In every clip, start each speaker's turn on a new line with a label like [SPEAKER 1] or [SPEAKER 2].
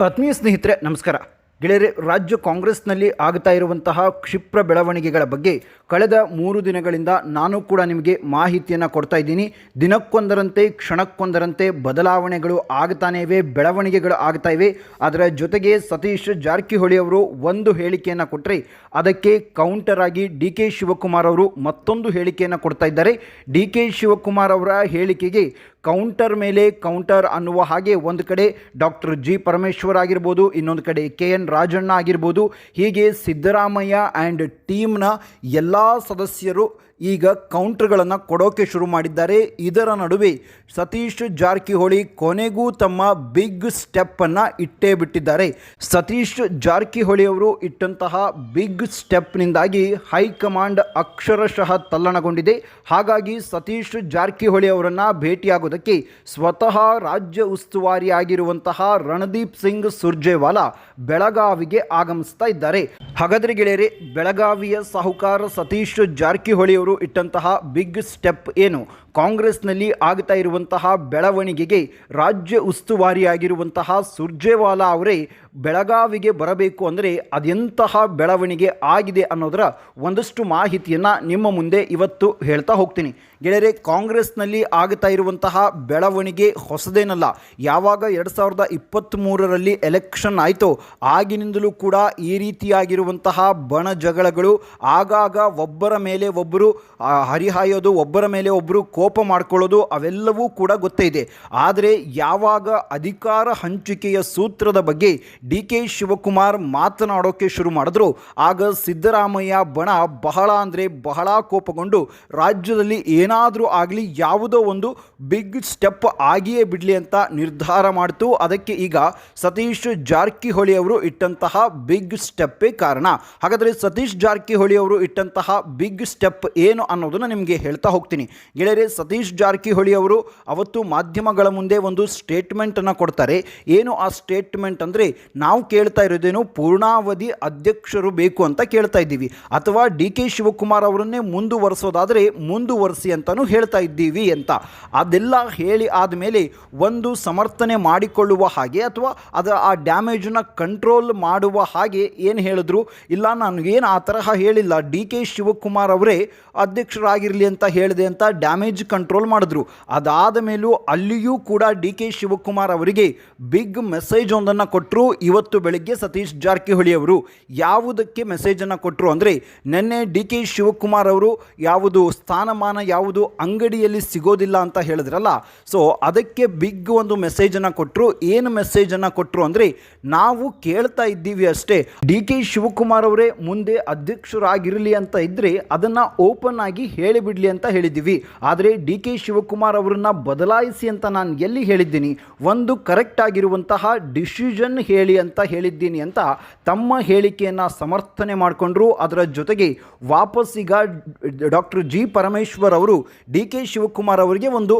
[SPEAKER 1] ಆತ್ಮೀಯ ಸ್ನೇಹಿತರೆ ನಮಸ್ಕಾರ. ಗೆಳೆಯರೆ ರಾಜ್ಯ ಕಾಂಗ್ರೆಸ್ನಲ್ಲಿ ಆಗ್ತಾ ಇರುವಂತಹ ಕ್ಷಿಪ್ರ ಬೆಳವಣಿಗೆಗಳ ಬಗ್ಗೆ ಕಳೆದ ಮೂರು ದಿನಗಳಿಂದ ನಾನು ಕೂಡ ನಿಮಗೆ ಮಾಹಿತಿಯನ್ನು ಕೊಡ್ತಾ ಇದ್ದೀನಿ. ದಿನಕ್ಕೊಂದರಂತೆ, ಕ್ಷಣಕ್ಕೊಂದರಂತೆ ಬದಲಾವಣೆಗಳು ಆಗ್ತಾನೇ ಇವೆ, ಬೆಳವಣಿಗೆಗಳು ಆಗ್ತಾ ಇವೆ. ಅದರ ಜೊತೆಗೆ ಸತೀಶ್ ಜಾರಕಿಹೊಳಿ ಅವರು ಒಂದು ಹೇಳಿಕೆಯನ್ನು ಕೊಟ್ಟರೆ ಅದಕ್ಕೆ ಕೌಂಟರ್ ಆಗಿ ಡಿ ಕೆ ಶಿವಕುಮಾರ್ ಅವರು ಮತ್ತೊಂದು ಹೇಳಿಕೆಯನ್ನು ಕೊಡ್ತಾ ಇದ್ದಾರೆ. ಡಿ ಕೆ ಶಿವಕುಮಾರ್ ಅವರ ಹೇಳಿಕೆಗೆ ಕೌಂಟರ್ ಮೇಲೆ ಕೌಂಟರ್ ಅನ್ನುವ ಹಾಗೆ ಒಂದು ಕಡೆ ಡಾಕ್ಟರ್ ಜಿ ಪರಮೇಶ್ವರ್ ಆಗಿರ್ಬೋದು, ಇನ್ನೊಂದು ಕಡೆ ಕೆ ಎನ್ ರಾಜಣ್ಣ ಆಗಿರ್ಬೋದು. ಹೀಗೆ ಸಿದ್ದರಾಮಯ್ಯ ಆ್ಯಂಡ್ ಟೀಮ್ನ ಎಲ್ಲ ಸದಸ್ಯರು ಈಗ ಕೌಂಟರ್ಗಳನ್ನು ಕೊಡೋಕೆ ಶುರು ಮಾಡಿದ್ದಾರೆ. ಇದರ ನಡುವೆ ಸತೀಶ್ ಜಾರಕಿಹೊಳಿ ಕೊನೆಗೂ ತಮ್ಮ ಬಿಗ್ ಸ್ಟೆಪ್ಪನ್ನು ಇಟ್ಟೇ ಬಿಟ್ಟಿದ್ದಾರೆ. ಸತೀಶ್ ಜಾರಕಿಹೊಳಿ ಅವರು ಇಟ್ಟಂತಹ ಬಿಗ್ ಸ್ಟೆಪ್ನಿಂದಾಗಿ ಹೈಕಮಾಂಡ್ ಅಕ್ಷರಶಃ ತಲ್ಲಣಗೊಂಡಿದೆ. ಹಾಗಾಗಿ ಸತೀಶ್ ಜಾರಕಿಹೊಳಿ ಅವರನ್ನು ಭೇಟಿಯಾಗೋದಕ್ಕೆ ಸ್ವತಃ ರಾಜ್ಯ ಉಸ್ತುವಾರಿಯಾಗಿರುವಂತಹ ರಣದೀಪ್ ಸಿಂಗ್ ಸುರ್ಜೇವಾಲಾ ಬೆಳಗಾವಿಗೆ ಆಗಮಿಸ್ತಾ ಇದ್ದಾರೆ. ಹಾಗಾದರೆ ಗೆಳೆಯರೆ, ಬೆಳಗಾವಿಯ ಸಾಹುಕಾರ ಸತೀಶ್ ಜಾರಕಿಹೊಳಿ ಅವರು ಇಟ್ಟಂತಹ ಬಿಗ್ ಸ್ಟೆಪ್ ಏನು? ಕಾಂಗ್ರೆಸ್ನಲ್ಲಿ ಆಗ್ತಾ ಇರುವಂತಹ ಬೆಳವಣಿಗೆಗೆ ರಾಜ್ಯ ಉಸ್ತುವಾರಿಯಾಗಿರುವಂತಹ ಸುರ್ಜೇವಾಲಾ ಅವರೇ ಬೆಳಗಾವಿಗೆ ಬರಬೇಕು ಅಂದರೆ ಅದೆಂತಹ ಬೆಳವಣಿಗೆ ಆಗಿದೆ ಅನ್ನೋದರ ಒಂದಷ್ಟು ಮಾಹಿತಿಯನ್ನು ನಿಮ್ಮ ಮುಂದೆ ಇವತ್ತು ಹೇಳ್ತಾ ಹೋಗ್ತೀನಿ. ಗೆಳೆಯರೆ, ಕಾಂಗ್ರೆಸ್ನಲ್ಲಿ ಆಗ್ತಾ ಇರುವಂತಹ ಬೆಳವಣಿಗೆ ಹೊಸದೇನಲ್ಲ. ಯಾವಾಗ ಎರಡು ಸಾವಿರದ ಇಪ್ಪತ್ತ್ಮೂರರಲ್ಲಿ ಎಲೆಕ್ಷನ್ ಆಯಿತೋ ಆಗಿನಿಂದಲೂ ಕೂಡ ಈ ರೀತಿಯಾಗಿರುವಂತಹ ಬಣ ಜಗಳಗಳು ಆಗಾಗ ಒಬ್ಬರ ಮೇಲೆ ಒಬ್ಬರು ಹರಿಹಾಯೋದು, ಒಬ್ಬರ ಮೇಲೆ ಒಬ್ಬರು ಕೋಪ ಮಾಡ್ಕೊಳ್ಳೋದು, ಅವೆಲ್ಲವೂ ಕೂಡ ಗೊತ್ತೇ ಇದೆ. ಆದರೆ ಯಾವಾಗ ಅಧಿಕಾರ ಹಂಚಿಕೆಯ ಸೂತ್ರದ ಬಗ್ಗೆ ಡಿ ಕೆ ಶಿವಕುಮಾರ್ ಮಾತನಾಡೋಕೆ ಶುರು ಮಾಡಿದ್ರು, ಆಗ ಸಿದ್ದರಾಮಯ್ಯ ಬಣ ಬಹಳ ಅಂದರೆ ಬಹಳ ಕೋಪಗೊಂಡು, ರಾಜ್ಯದಲ್ಲಿ ಏನಾದರೂ ಆಗಲಿ ಯಾವುದೋ ಒಂದು ಬಿಗ್ ಸ್ಟೆಪ್ ಆಗಿಯೇ ಬಿಡಲಿ ಅಂತ ನಿರ್ಧಾರ ಮಾಡ್ತು. ಅದಕ್ಕೆ ಈಗ ಸತೀಶ್ ಜಾರಕಿಹೊಳಿ ಅವರು ಇಟ್ಟಂತಹ ಬಿಗ್ ಸ್ಟೆಪ್ಪೇ ಕಾರಣ. ಹಾಗಾದರೆ ಸತೀಶ್ ಜಾರಕಿಹೊಳಿ ಅವರು ಇಟ್ಟಂತಹ ಬಿಗ್ ಸ್ಟೆಪ್ ಏನು ಅನ್ನೋದನ್ನು ನಿಮಗೆ ಹೇಳ್ತಾ ಹೋಗ್ತೀನಿ. ಗೆಳೆಯರೆ, ಸತೀಶ್ ಜಾರಕಿಹೊಳಿ ಅವರು ಅವತ್ತು ಮಾಧ್ಯಮಗಳ ಮುಂದೆ ಒಂದು ಸ್ಟೇಟ್ಮೆಂಟನ್ನು ಕೊಡ್ತಾರೆ. ಏನು ಆ ಸ್ಟೇಟ್ಮೆಂಟ್ ಅಂದರೆ, ನಾವು ಕೇಳ್ತಾ ಇರೋದೇನು ಪೂರ್ಣಾವಧಿ ಅಧ್ಯಕ್ಷರು ಬೇಕು ಅಂತ ಕೇಳ್ತಾ ಇದ್ದೀವಿ. ಅಥವಾ ಡಿ ಕೆ ಶಿವಕುಮಾರ್ ಅವರನ್ನೇ ಮುಂದುವರೆಸೋದಾದರೆ ಮುಂದುವರಿಸಿ ಅಂತಲೂ ಹೇಳ್ತಾ ಇದ್ದೀವಿ ಅಂತ. ಅದೆಲ್ಲ ಹೇಳಿ ಆದಮೇಲೆ ಒಂದು ಸಮರ್ಥನೆ ಮಾಡಿಕೊಳ್ಳುವ ಹಾಗೆ ಅಥವಾ ಅದು ಆ ಡ್ಯಾಮೇಜನ್ನು ಕಂಟ್ರೋಲ್ ಮಾಡುವ ಹಾಗೆ ಏನು ಹೇಳಿದ್ರು? ಇಲ್ಲ, ನನಗೇನು ಆ ತರಹ ಹೇಳಿಲ್ಲ. ಡಿ ಕೆ ಶಿವಕುಮಾರ್ ಅವರೇ ಅಧ್ಯಕ್ಷರಾಗಿರಲಿ ಅಂತ ಹೇಳಿದೆ ಅಂತ ಡ್ಯಾಮೇಜ್ ಕಂಟ್ರೋಲ್ ಮಾಡಿದ್ರು. ಅದಾದ ಮೇಲೂ ಅಲ್ಲಿಯೂ ಕೂಡ ಡಿ ಕೆ ಶಿವಕುಮಾರ್ ಅವರಿಗೆ ಬಿಗ್ ಮೆಸೇಜ್ ಒಂದನ್ನು ಕೊಟ್ಟರು ಇವತ್ತು ಬೆಳಗ್ಗೆ ಸತೀಶ್ ಜಾರಕಿಹೊಳಿ ಅವರು ಯಾವುದಕ್ಕೆ ಮೆಸೇಜನ್ನು ಕೊಟ್ಟರು ಅಂದರೆ ನಿನ್ನೆ ಡಿ ಕೆ ಶಿವಕುಮಾರ್ ಅವರು ಯಾವುದು ಸ್ಥಾನಮಾನ, ಯಾವುದು ಅಂಗಡಿಯಲ್ಲಿ ಸಿಗೋದಿಲ್ಲ ಅಂತ ಹೇಳಿದ್ರಲ್ಲ. ಸೊ ಅದಕ್ಕೆ ಬಿಗ್ ಒಂದು ಮೆಸೇಜನ್ನು ಕೊಟ್ಟರು ಏನು ಮೆಸೇಜನ್ನು ಕೊಟ್ಟರು ಅಂದರೆ ನಾವು ಕೇಳ್ತಾ ಇದ್ದೀವಿ ಅಷ್ಟೇ. ಡಿ ಕೆ ಶಿವಕುಮಾರ್ ಅವರೇ ಮುಂದೆ ಅಧ್ಯಕ್ಷರಾಗಿರಲಿ ಅಂತ ಇದ್ದರೆ ಅದನ್ನು ಓಪನ್ ಆಗಿ ಹೇಳಿಬಿಡಲಿ ಅಂತ ಹೇಳಿದ್ದೀವಿ. ಆದರೆ ಡಿ ಕೆ ಶಿವಕುಮಾರ್ ಅವರನ್ನು ಬದಲಾಯಿಸಿ ಅಂತ ನಾನು ಎಲ್ಲಿ ಹೇಳಿದ್ದೀನಿ? ಒಂದು ಕರೆಕ್ಟ್ ಆಗಿರುವಂತಹ ಡಿಸಿಷನ್ ಹೇಳಿ ಅಂತ ಹೇಳಿದ್ದೀನಿ ಅಂತ ತಮ್ಮ ಹೇಳಿಕೆಯನ್ನು ಸಮರ್ಥನೆ ಮಾಡಿಕೊಂಡ್ರು. ಅದರ ಜೊತೆಗೆ ವಾಪಸ್ ಈಗ ಡಾಕ್ಟರ್ ಜಿ ಪರಮೇಶ್ವರ್ ಅವರು ಡಿ ಕೆ ಶಿವಕುಮಾರ್ ಅವರಿಗೆ ಒಂದು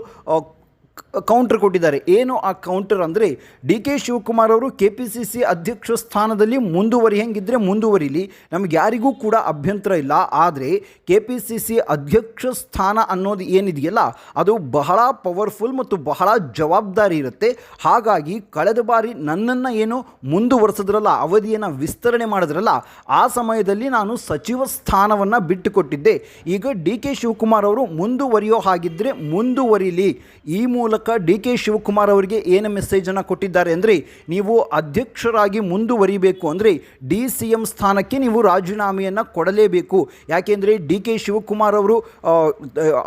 [SPEAKER 1] ಕೌಂಟರ್ ಕೊಟ್ಟಿದ್ದಾರೆ. ಏನು ಆ ಕೌಂಟರ್ ಅಂದರೆ, ಡಿ ಕೆ ಶಿವಕುಮಾರ್ ಅವರು ಕೆ ಪಿ ಸಿ ಸಿ ಅಧ್ಯಕ್ಷ ಸ್ಥಾನದಲ್ಲಿ ಮುಂದುವರಿಯಂಗಿದ್ರೆ ಮುಂದುವರಿಲಿ. ನಮ್ಗೆ ಯಾರಿಗೂ ಕೂಡ ಅಭ್ಯಂತರ ಇಲ್ಲ. ಆದರೆ ಕೆ ಪಿ ಸಿ ಸಿ ಅಧ್ಯಕ್ಷ ಸ್ಥಾನ ಅನ್ನೋದು ಏನಿದೆಯಲ್ಲ, ಅದು ಬಹಳ ಪವರ್ಫುಲ್ ಮತ್ತು ಬಹಳ ಜವಾಬ್ದಾರಿ ಇರುತ್ತೆ. ಹಾಗಾಗಿ, ಕಳೆದ ಬಾರಿ ನನ್ನನ್ನು ಏನು ಮುಂದುವರೆಸಿದ್ರಲ್ಲ, ಅವಧಿಯನ್ನು ವಿಸ್ತರಣೆ ಮಾಡಿದ್ರಲ್ಲ, ಆ ಸಮಯದಲ್ಲಿ ನಾನು ಸಚಿವ ಸ್ಥಾನವನ್ನು ಬಿಟ್ಟುಕೊಟ್ಟಿದ್ದೆ. ಈಗ ಡಿ ಕೆ ಶಿವಕುಮಾರ್ ಅವರು ಮುಂದುವರಿಯೋ ಹಾಗಿದ್ದರೆ ಮುಂದುವರಿಲಿ. ಈ ಮೂಲಕ ಡಿ ಕೆ ಶಿವಕುಮಾರ್ ಅವರಿಗೆ ಏನು ಮೆಸೇಜನ್ನು ಕೊಟ್ಟಿದ್ದಾರೆ ಅಂದರೆ, ನೀವು ಅಧ್ಯಕ್ಷರಾಗಿ ಮುಂದುವರಿಬೇಕು ಅಂದರೆ, ಡಿ ಸಿ ಎಂ ಸ್ಥಾನಕ್ಕೆ ನೀವು ರಾಜೀನಾಮೆಯನ್ನು ಕೊಡಲೇಬೇಕು. ಯಾಕೆಂದರೆ ಡಿ ಕೆ ಶಿವಕುಮಾರ್ ಅವರು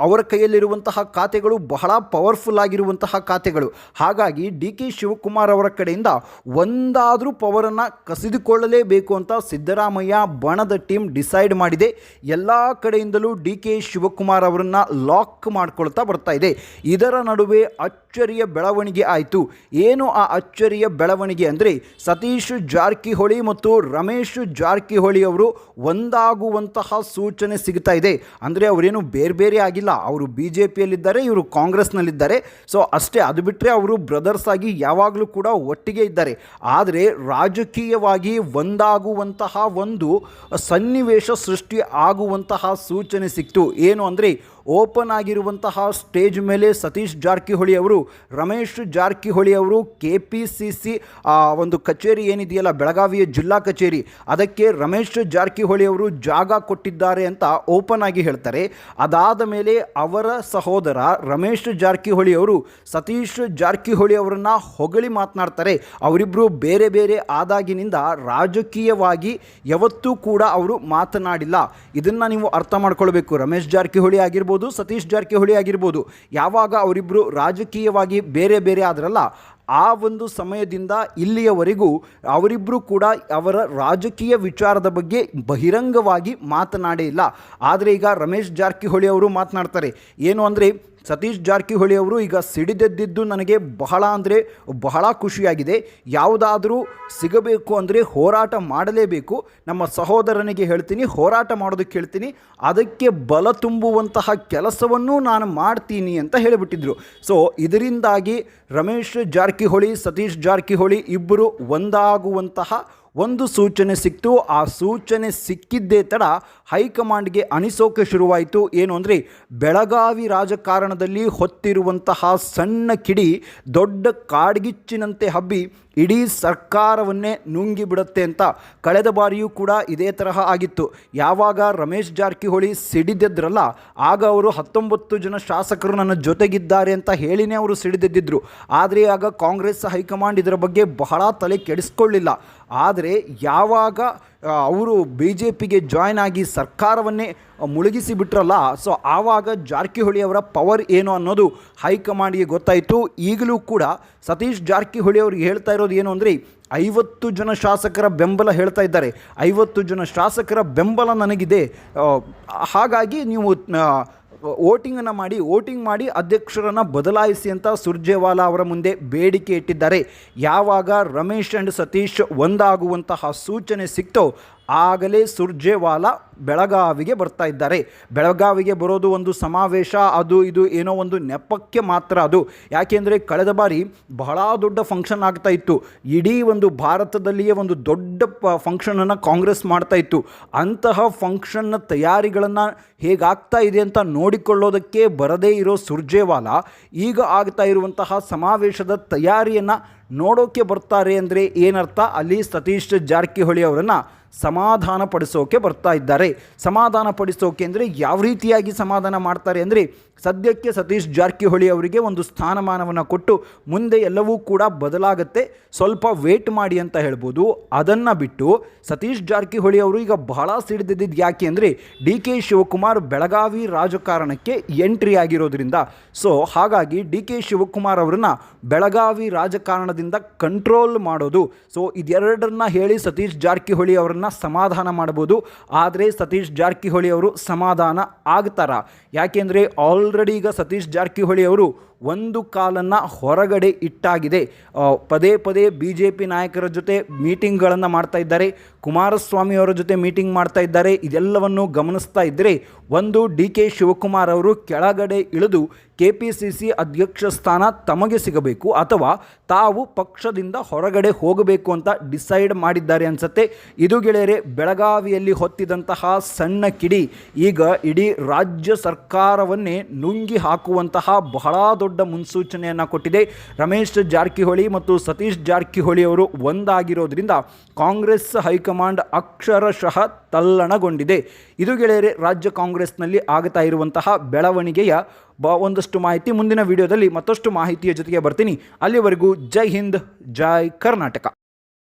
[SPEAKER 1] ಅವರ ಕೈಯಲ್ಲಿರುವಂತಹ ಖಾತೆಗಳು ಬಹಳ ಪವರ್ಫುಲ್ ಆಗಿರುವಂತಹ ಖಾತೆಗಳು. ಹಾಗಾಗಿ ಡಿ ಕೆ ಶಿವಕುಮಾರ್ ಅವರ ಕಡೆಯಿಂದ ಒಂದಾದರೂ ಪವರನ್ನು ಕಸಿದುಕೊಳ್ಳಲೇಬೇಕು ಅಂತ ಸಿದ್ದರಾಮಯ್ಯ ಬಣದ ಟೀಮ್ ಡಿಸೈಡ್ ಮಾಡಿದೆ. ಎಲ್ಲ ಕಡೆಯಿಂದಲೂ ಡಿ ಕೆ ಶಿವಕುಮಾರ್ ಅವರನ್ನು ಲಾಕ್ ಮಾಡ್ಕೊಳ್ತಾ ಬರ್ತಾ ಇದೆ. ಇದರ ನಡುವೆ ಅಚ್ಚರಿಯ ಬೆಳವಣಿಗೆ ಆಯಿತು. ಏನು ಆ ಅಚ್ಚರಿಯ ಬೆಳವಣಿಗೆ ಅಂದರೆ ಸತೀಶ್ ಜಾರಕಿಹೊಳಿ ಮತ್ತು ರಮೇಶ್ ಜಾರಕಿಹೊಳಿ ಅವರು ಒಂದಾಗುವಂತಹ ಸೂಚನೆ ಸಿಗ್ತಾ ಇದೆ. ಅಂದರೆ ಅವರೇನು ಬೇರೆ ಬೇರೆ ಆಗಿಲ್ಲ. ಅವರು ಬಿ ಜೆ ಪಿಯಲ್ಲಿದ್ದಾರೆ ಇವರು ಕಾಂಗ್ರೆಸ್ನಲ್ಲಿದ್ದಾರೆ. ಸೊ ಅಷ್ಟೇ, ಅದು ಬಿಟ್ಟರೆ ಅವರು ಬ್ರದರ್ಸ್ ಆಗಿ ಯಾವಾಗಲೂ ಕೂಡ ಒಟ್ಟಿಗೆ ಇದ್ದಾರೆ. ಆದರೆ ರಾಜಕೀಯವಾಗಿ ಒಂದಾಗುವಂತಹ ಒಂದು ಸನ್ನಿವೇಶ ಸೃಷ್ಟಿ ಆಗುವಂತಹ ಸೂಚನೆ ಸಿಕ್ತು. ಏನು ಅಂದರೆ ಓಪನ್ ಆಗಿರುವಂತಹ ಸ್ಟೇಜ್ ಮೇಲೆ ಸತೀಶ್ ಜಾರಕಿಹೊಳಿ ಅವರು, ರಮೇಶ್ ಜಾರಕಿಹೊಳಿ ಅವರು ಕೆ ಪಿ ಸಿ ಸಿ ಒಂದು ಕಚೇರಿ ಏನಿದೆಯಲ್ಲ, ಬೆಳಗಾವಿಯ ಜಿಲ್ಲಾ ಕಚೇರಿ, ಅದಕ್ಕೆ ರಮೇಶ್ ಜಾರಕಿಹೊಳಿ ಅವರು ಜಾಗ ಕೊಟ್ಟಿದ್ದಾರೆ ಅಂತ ಓಪನ್ ಆಗಿ ಹೇಳ್ತಾರೆ. ಅದಾದ ಮೇಲೆ ಅವರ ಸಹೋದರ ರಮೇಶ್ ಜಾರಕಿಹೊಳಿ ಅವರು, ಸತೀಶ್ ಜಾರಕಿಹೊಳಿ ಅವರನ್ನು ಹೊಗಳಿ ಮಾತನಾಡ್ತಾರೆ. ಅವರಿಬ್ಬರು ಬೇರೆ ಬೇರೆ ಆದಾಗಿನಿಂದ ರಾಜಕೀಯವಾಗಿ ಯಾವತ್ತೂ ಕೂಡ ಅವರು ಮಾತನಾಡಿಲ್ಲ. ಇದನ್ನು ನೀವು ಅರ್ಥ ಮಾಡ್ಕೊಳ್ಬೇಕು. ರಮೇಶ್ ಜಾರಕಿಹೊಳಿ ಆಗಿರ್ಬೋದು ಸತೀಶ್ ಜಾರಕಿಹೊಳಿ ಆಗಿರ್ಬೋದು, ಯಾವಾಗ ಅವರಿಬ್ಬರು ರಾಜಕೀಯವಾಗಿ ಬೇರೆ ಬೇರೆ ಆದ್ರಲ್ಲ, ಆ ಒಂದು ಸಮಯದಿಂದ ಇಲ್ಲಿಯವರೆಗೂ ಅವರಿಬ್ಬರು ಕೂಡ ಅವರ ರಾಜಕೀಯ ವಿಚಾರದ ಬಗ್ಗೆ ಬಹಿರಂಗವಾಗಿ ಮಾತನಾಡೇ ಇಲ್ಲ. ಆದರೆ ಈಗ ರಮೇಶ್ ಜಾರಕಿಹೊಳಿ ಅವರು ಮಾತನಾಡ್ತಾರೆ, ಏನು ಅಂದರೆ ಸತೀಶ್ ಜಾರಕಿಹೊಳಿ ಅವರು ಈಗ ಸಿಡಿದೆದ್ದಿದ್ದು ನನಗೆ ಬಹಳ ಅಂದರೆ ಬಹಳ ಖುಷಿಯಾಗಿದೆ. ಯಾವುದಾದರೂ ಸಿಗಬೇಕು ಅಂದರೆ ಹೋರಾಟ ಮಾಡಲೇಬೇಕು. ನಮ್ಮ ಸಹೋದರನಿಗೆ ಹೇಳ್ತೀನಿ, ಹೋರಾಟ ಮಾಡೋದಕ್ಕೆ ಹೇಳ್ತೀನಿ. ಅದಕ್ಕೆ ಬಲ ತುಂಬುವಂತಹ ಕೆಲಸವನ್ನು ನಾನು ಮಾಡ್ತೀನಿ ಅಂತ ಹೇಳಿಬಿಟ್ಟಿದ್ರು. ಸೊ ಇದರಿಂದಾಗಿ ರಮೇಶ್ ಜಾರಕಿಹೊಳಿ, ಸತೀಶ್ ಜಾರಕಿಹೊಳಿ ಇಬ್ಬರು ಒಂದಾಗುವಂತಹ ಒಂದು ಸೂಚನೆ ಸಿಕ್ತು, ಆ ಸೂಚನೆ ಸಿಕ್ಕಿದ್ದೇ ತಡ ಹೈಕಮಾಂಡ್ಗೆ ಅನಿಸೋಕೆ ಶುರುವಾಯಿತು. ಏನು ಅಂದರೆ, ಬೆಳಗಾವಿ ರಾಜಕಾರಣದಲ್ಲಿ ಹೊತ್ತಿರುವಂತಹ ಸಣ್ಣ ಕಿಡಿ ದೊಡ್ಡ ಕಾಡ್ಗಿಚ್ಚಿನಂತೆ ಹಬ್ಬಿ ಇಡೀ ಸರ್ಕಾರವನ್ನೇ ನುಂಗಿ ಬಿಡುತ್ತೆ ಅಂತ ಕಳೆದ ಬಾರಿಯೂ ಕೂಡ ಇದೇ ತರಹ ಆಗಿತ್ತು. ಯಾವಾಗ ರಮೇಶ್ ಜಾರಕಿಹೊಳಿ ಸಿಡಿದಿದ್ರಲ್ಲ, ಆಗ ಅವರು ಹತ್ತೊಂಬತ್ತು ಜನ ಶಾಸಕರು ನನ್ನ ಜೊತೆಗಿದ್ದಾರೆ ಅಂತ ಹೇಳಿನೇ ಅವರು ಸಿಡಿದೆದ್ದಿದ್ರು. ಆದರೆ ಆಗ ಕಾಂಗ್ರೆಸ್ ಹೈಕಮಾಂಡ್ ಇದರ ಬಗ್ಗೆ ಬಹಳ ತಲೆ ಕೆಡಿಸ್ಕೊಳ್ಳಿಲ್ಲ. ಆದರೆ ಯಾವಾಗ ಅವರು ಬಿ ಜೆ ಪಿಗೆ ಜಾಯ್ನ್ ಆಗಿ ಸರ್ಕಾರವನ್ನೇ ಮುಳುಗಿಸಿ ಬಿಟ್ರಲ್ಲ, ಸೊ ಆವಾಗ ಜಾರಕಿಹೊಳಿ ಅವರ ಪವರ್ ಏನು ಅನ್ನೋದು ಹೈಕಮಾಂಡ್ಗೆ ಗೊತ್ತಾಯಿತು. ಈಗಲೂ ಕೂಡ ಸತೀಶ್ ಜಾರಕಿಹೊಳಿ ಅವ್ರಿಗೆ ಹೇಳ್ತಾ ಇರೋದು ಏನು ಅಂದರೆ, ಐವತ್ತು ಜನ ಶಾಸಕರ ಬೆಂಬಲ ಹೇಳ್ತಾ ಇದ್ದಾರೆ. ಐವತ್ತು ಜನ ಶಾಸಕರ ಬೆಂಬಲ ನನಗಿದೆ. ಹಾಗಾಗಿ ನೀವು ವೋಟಿಂಗನ್ನು ಮಾಡಿ, ವೋಟಿಂಗ್ ಮಾಡಿ ಅಧ್ಯಕ್ಷರನ್ನು ಬದಲಾಯಿಸಿ ಅಂತ ಸುರ್ಜೇವಾಲಾ ಅವರ ಮುಂದೆ ಬೇಡಿಕೆ ಇಟ್ಟಿದ್ದಾರೆ. ಯಾವಾಗ ರಮೇಶ್ ಆ್ಯಂಡ್ ಸತೀಶ್ ಒಂದಾಗುವಂತಹ ಸೂಚನೆ ಸಿಕ್ತೋ ಆಗಲೇ ಸುರ್ಜೇವಾಲಾ ಬೆಳಗಾವಿಗೆ ಬರ್ತಾ ಇದ್ದಾರೆ. ಬೆಳಗಾವಿಗೆ ಬರೋದು ಒಂದು ಸಮಾವೇಶ, ಅದು ಇದು ಏನೋ ಒಂದು ನೆಪಕ್ಕೆ ಮಾತ್ರ ಅದು. ಯಾಕೆಂದರೆ ಕಳೆದ ಬಾರಿ ಬಹಳ ದೊಡ್ಡ ಫಂಕ್ಷನ್ ಆಗ್ತಾ ಇತ್ತು. ಇಡೀ ಒಂದು ಭಾರತದಲ್ಲಿಯೇ ಒಂದು ದೊಡ್ಡ ಪ ಫಂಕ್ಷನನ್ನು ಕಾಂಗ್ರೆಸ್ ಮಾಡ್ತಾ ಇತ್ತು. ಅಂತಹ ಫಂಕ್ಷನ್ನ ತಯಾರಿಗಳನ್ನು ಹೇಗಾಗ್ತಾ ಇದೆ ಅಂತ ನೋಡಿಕೊಳ್ಳೋದಕ್ಕೆ ಬರದೇ ಇರೋ ಸುರ್ಜೇವಾಲ ಈಗ ಆಗ್ತಾ ಇರುವಂತಹ ಸಮಾವೇಶದ ತಯಾರಿಯನ್ನು ನೋಡೋಕ್ಕೆ ಬರ್ತಾರೆ ಅಂದರೆ ಏನರ್ಥ? ಅಲ್ಲಿ ಸತೀಶ್ ಜಾರಕಿಹೊಳಿ ಅವರನ್ನು ಸಮಾಧಾನ ಪಡಿಸೋಕೆ ಬರ್ತಾ ಇದ್ದಾರೆ. ಸಮಾಧಾನ ಪಡಿಸೋಕೆ ಅಂದರೆ ಯಾವ ರೀತಿಯಾಗಿ ಸಮಾಧಾನ ಮಾಡ್ತಾರೆ ಅಂದರೆ ಸದ್ಯಕ್ಕೆ ಸತೀಶ್ ಜಾರಕಿಹೊಳಿ ಅವರಿಗೆ ಒಂದು ಸ್ಥಾನಮಾನವನ್ನು ಕೊಟ್ಟು ಮುಂದೆ ಎಲ್ಲವೂ ಕೂಡ ಬದಲಾಗುತ್ತೆ. ಸ್ವಲ್ಪ ವೇಟ್ ಮಾಡಿ ಅಂತ ಹೇಳ್ಬೋದು. ಅದನ್ನು ಬಿಟ್ಟು ಸತೀಶ್ ಜಾರಕಿಹೊಳಿ ಅವರು ಈಗ ಬಹಳ ಸಿಡಿದಿದ್ದು ಯಾಕೆ ಅಂದರೆ ಡಿ ಕೆ ಶಿವಕುಮಾರ್ ಬೆಳಗಾವಿ ರಾಜಕಾರಣಕ್ಕೆ ಎಂಟ್ರಿ ಆಗಿರೋದ್ರಿಂದ. ಸೊ ಹಾಗಾಗಿ ಡಿ ಕೆ ಶಿವಕುಮಾರ್ ಅವರನ್ನು ಬೆಳಗಾವಿ ರಾಜಕಾರಣದಿಂದ ಕಂಟ್ರೋಲ್ ಮಾಡೋದು. ಸೊ ಇದೆರಡನ್ನ ಹೇಳಿ ಸತೀಶ್ ಜಾರಕಿಹೊಳಿ ಅವರನ್ನು ಸಮಾಧಾನ ಮಾಡ್ಬೋದು ಆದರೆ ಸತೀಶ್ ಜಾರಕಿಹೊಳಿ ಅವರು ಸಮಾಧಾನ ಆಗ್ತಾರ? ಯಾಕೆಂದರೆ ಆಲ್ರೆಡಿ ಈಗ ಸತೀಶ್ ಜಾರಕಿಹೊಳಿ ಅವರು ಒಂದು ಕಾಲನ್ನು ಹೊರಗಡೆ ಇಟ್ಟಾಗಿದೆ. ಪದೇ ಪದೇ ಬಿ ಜೆ ಪಿ ನಾಯಕರ ಜೊತೆ ಮೀಟಿಂಗ್ಗಳನ್ನು ಮಾಡ್ತಾ ಇದ್ದಾರೆ. ಕುಮಾರಸ್ವಾಮಿ ಅವರ ಜೊತೆ ಮೀಟಿಂಗ್ ಮಾಡ್ತಾ ಇದ್ದಾರೆ. ಇದೆಲ್ಲವನ್ನು ಗಮನಿಸ್ತಾ ಇದ್ದರೆ ಒಂದು ಡಿ ಕೆ ಶಿವಕುಮಾರ್ ಅವರು ಕೆಳಗಡೆ ಇಳಿದು ಕೆ ಪಿ ಸಿ ಸಿ ಅಧ್ಯಕ್ಷ ಸ್ಥಾನ ತಮಗೆ ಸಿಗಬೇಕು ಅಥವಾ ತಾವು ಪಕ್ಷದಿಂದ ಹೊರಗಡೆ ಹೋಗಬೇಕು ಅಂತ ಡಿಸೈಡ್ ಮಾಡಿದ್ದಾರೆ ಅನಿಸುತ್ತೆ. ಇದು ಗೆಳೆಯರೆ, ಬೆಳಗಾವಿಯಲ್ಲಿ ಹೊತ್ತಿದಂತಹ ಸಣ್ಣ ಕಿಡಿ ಈಗ ಇಡೀ ರಾಜ್ಯ ಸರ್ಕಾರವನ್ನೇ ನುಂಗಿ ಹಾಕುವಂತಹ ಬಹಳ ದೊಡ್ಡ ಮುನ್ಸೂಚನೆಯನ್ನು ಕೊಟ್ಟಿದೆ. ರಮೇಶ್ ಜಾರಕಿಹೊಳಿ ಮತ್ತು ಸತೀಶ್ ಜಾರಕಿಹೊಳಿ ಅವರು ಒಂದಾಗಿರೋದ್ರಿಂದ ಕಾಂಗ್ರೆಸ್ ಹೈಕಮಾಂಡ್ ಅಕ್ಷರಶಃ ತಲ್ಲಣಗೊಂಡಿದೆ. ಇದು ಗೆಳೆಯರೆ, ರಾಜ್ಯ ಕಾಂಗ್ರೆಸ್ನಲ್ಲಿ ಆಗ್ತಾ ಇರುವಂತಹ ಬೆಳವಣಿಗೆಯ ಬ, ಒಂದಷ್ಟು ಮಾಹಿತಿ ಮುಂದಿನ ವಿಡಿಯೋದಲ್ಲಿ ಮತ್ತಷ್ಟು ಮಾಹಿತಿಯ ಜೊತೆಗೆ ಬರ್ತೀನಿ. ಅಲ್ಲಿವರೆಗೂ ಜೈ ಹಿಂದ್, ಜೈ ಕರ್ನಾಟಕ.